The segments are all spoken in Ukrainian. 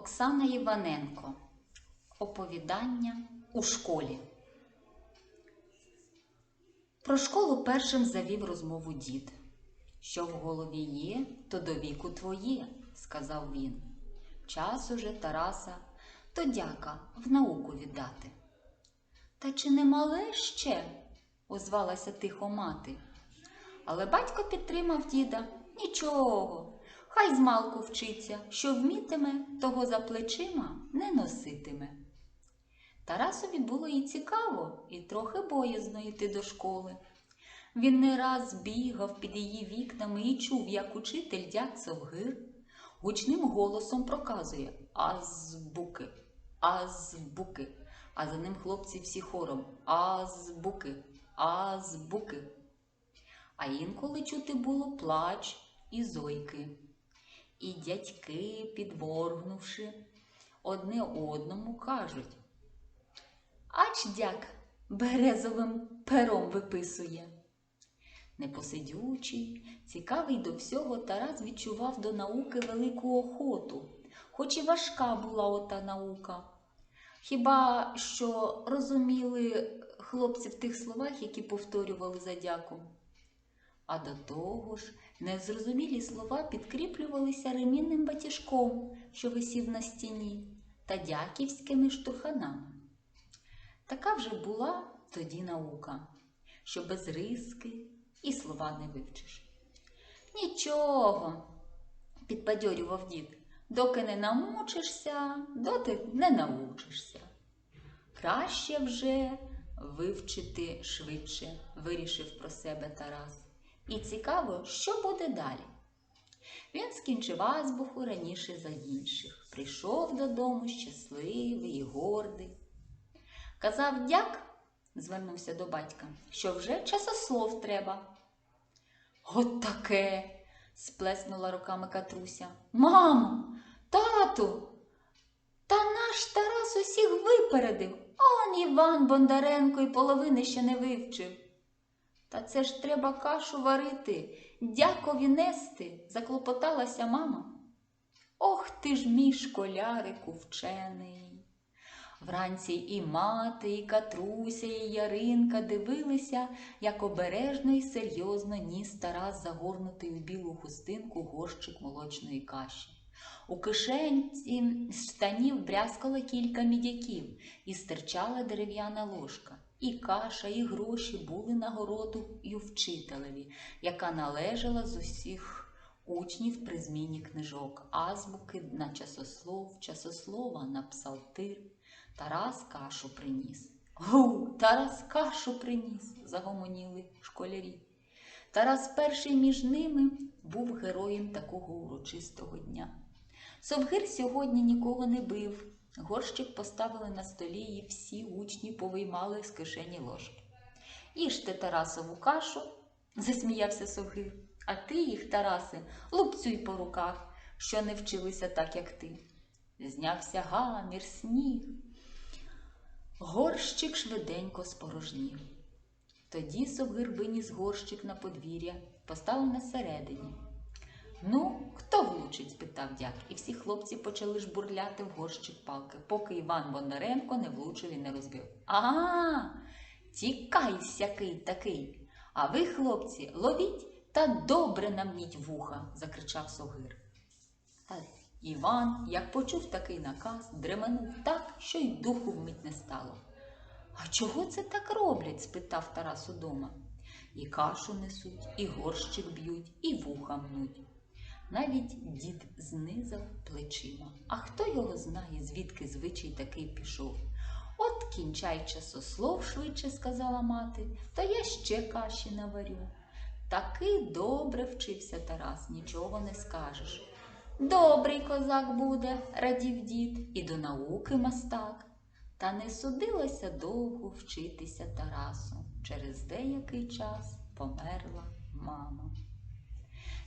Оксана Іваненко. Оповідання у школі. Про школу першим завів розмову дід. Що в голові є, то до віку твоє, сказав він. Час уже Тараса, то дяка в науку віддати. Та чи не мале ще? озвалася тихо мати. Але батько підтримав діда. Нічого, хай змалку вчиться, що вмітиме, того за плечима не носитиме. Тарасові було і цікаво, і трохи боязно йти до школи. Він не раз бігав під її вікнами і чув, як учитель дяк Совгир гучним голосом проказує азбуки, азбуки, а за ним хлопці всі хором азбуки, азбуки. А інколи чути було плач і зойки. І дядьки, підморгнувши, одне одному кажуть Ач дяк березовим пером виписує. Непосидючий, цікавий до всього, Тарас відчував до науки велику охоту, хоч і важка була ота наука. Хіба що розуміли хлопці в тих словах, які повторювали за дяком. А до того ж, незрозумілі слова підкріплювалися ремінним батіжком, що висів на стіні, та дяківськими штурханами. Така вже була тоді наука, що без риски і слова не вивчиш. Нічого, підбадьорював дід, доки не намучишся, доти не научишся. Краще вже вивчити швидше, вирішив про себе Тарас. І цікаво, що буде далі. Він скінчив азбуху раніше за інших, прийшов додому щасливий і гордий. Казав дяк, звернувся до батька, що вже часослов треба. От таке. сплеснула руками Катруся. Мамо, тату, та наш Тарас усіх випередив, он Іван Бондаренко і половини ще не вивчив. Та це ж треба кашу варити, дякові нести, заклопоталася мама. Ох ти ж мій школярику вчений. Вранці і мати, і Катруся, і Яринка дивилися, як обережно і серйозно ніс Тарас загорнутий у білу хустинку горщик молочної каші. У кишенці штанів брязкало кілька мідяків і стирчала дерев'яна ложка. І каша, і гроші були нагородою вчителеві, яка належала з усіх учнів при зміні книжок, азбуки на часослов, часослова на псалтир. Тарас кашу приніс. Гу, Тарас кашу приніс, загомоніли школярі. Тарас перший між ними був героєм такого урочистого дня. Совгир сьогодні нікого не бив. Горщик поставили на столі і всі учні повиймали з кишені ложки. Їжте Тарасову кашу, засміявся Совгир, а ти їх, Тараси, лупцюй по руках, що не вчилися так, як ти. Знявся гамір, сніг. Горщик швиденько спорожнів. Тоді Совгир виніс горщик на подвір'я, поставив на середині. Ну, хто влучить? спитав дяк, і всі хлопці почали жбурляти в горщик палки, поки Іван Бондаренко не влучив і не розбив. А, тікай сякий такий. А ви, хлопці, ловіть та добре намніть вуха, закричав Совгир. Та Іван, як почув такий наказ, дременув так, що й духу вмить не стало. А чого це так роблять? спитав Тарас удома. І кашу несуть, і горщик б'ють, і вуха мнуть. Навіть дід знизав плечима. А хто його знає, звідки звичай такий пішов? От кінчай часослов швидше, сказала мати, та я ще каші наварю. Таки добре вчився Тарас, нічого не скажеш. Добрий козак буде, радів дід, і до науки мастак. Та не судилося довго вчитися Тарасу. Через деякий час померла мама.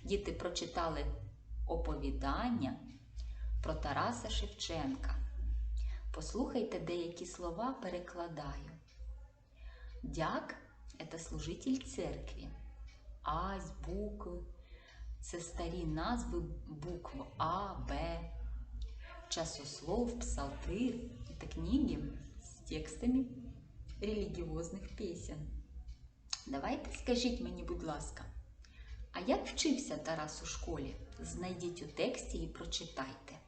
Діти прочитали оповідання про Тараса Шевченка. Послухайте деякі слова, перекладаю. Дяк це служитель церкви. Ась, букви це старі назви букв А, Б. часослов, псалтырь – это книги с текстами релігіозних пісень. Давайте скажіть мені, будь ласка, як вчився Тарас у школі? Знайдіть у тексті і прочитайте.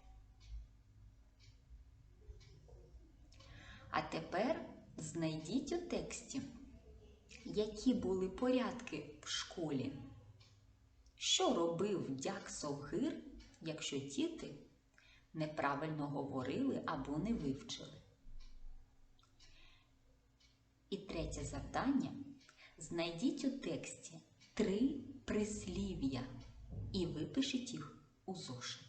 А тепер знайдіть у тексті, які були порядки в школі. Що робив дяк Совгир, якщо діти неправильно говорили або не вивчили? І третє завдання. Знайдіть у тексті три прислів'я і випишіть їх у зошит.